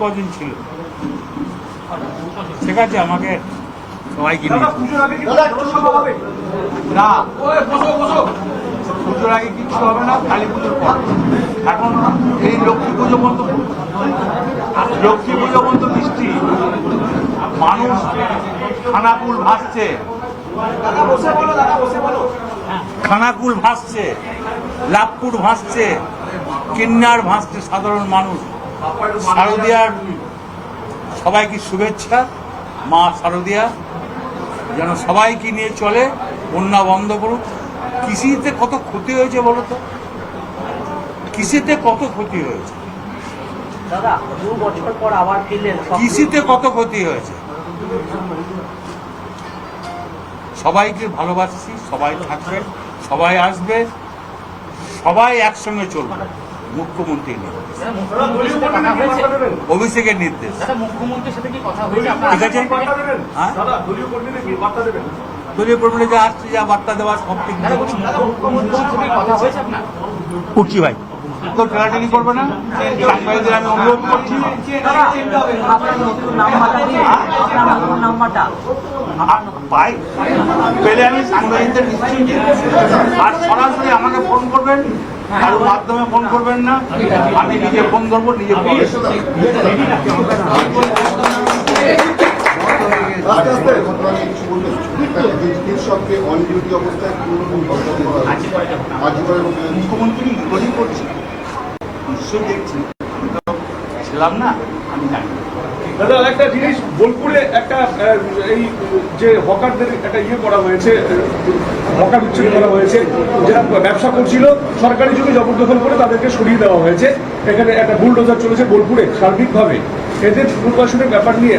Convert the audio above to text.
কদিন ছিল। ঠিক আছে আমাকে আগে হবে? না। পুজোর আগে কিচ্ছু হবে না কালী পুজোর পর। এখন এই লক্ষ্মী পুজো পর্যন্ত লক্ষ্মী পুজো পর্যন্ত বৃষ্টি। মানুষ খানাকুল ভাসছে। বসে বসে বলো। খানাকুল ভাসছে লাভপুর ভাসছে কিন্নার ভাসছে সাধারণ মানুষ। শারদিয়ার সবাইকে শুভেচ্ছা। মা শারদিয়া যেন সবাইকে নিয়ে চলে বন্যা বন্ধ করুক। কৃষিতে কত ক্ষতি হয়েছে বলো তো? কৃষিতে কত ক্ষতি হয়েছে? কৃষিতে কত ক্ষতি হয়েছে? সবাইকে ভালোবাসছি সবাই থাকবে সবাই আসবে সবাই একসঙ্গে চলবে। মুখ্যমন্ত্রীর অভিষেকের নির্দেশ। দাদা মুখ্যমন্ত্রীর সাথে কি কথা হয়েছে? আপনার ঠিক আছে? হ্যাঁ? দাদা দলীয় কর্মীরা যা আসছে যা বার্তা দেওয়া সব ঠিক দাদা বলছি মুখ্যমন্ত্রীর সাথে কি কথা হয়েছে আপনার? উঠছি ভাই। তো ঠেলাঠেলি করবে না? সাংবাদিকদের আমি অনুরোধ করছি। পাই পেলে আমি সাংবাদিকদের নিশ্চয়ই আর সরাসরি আমাকে ফোন করবেন কারোর মাধ্যমে ফোন করবেন না। আমি নিজে ফোন করব নিজে করা মুখ্যমন্ত্রী করছি। নিশ্চয়ই দেখছি ছিলাম না আমি জানি দাদা, একটা জিনিস, বোলপুরে একটা এই যে হকারদের একটা ইয়ে করা হয়েছে হকার উচ্ছেদ করা হয়েছে যারা ব্যবসা করছিল, সরকারি জমি জবরদখল করে তাদেরকে সরিয়ে দেওয়া হয়েছে। এখানে একটা বুলডোজার চলেছে বোলপুরে, সার্বিকভাবে। এদের পুনর্বাসনের ব্যাপার নিয়ে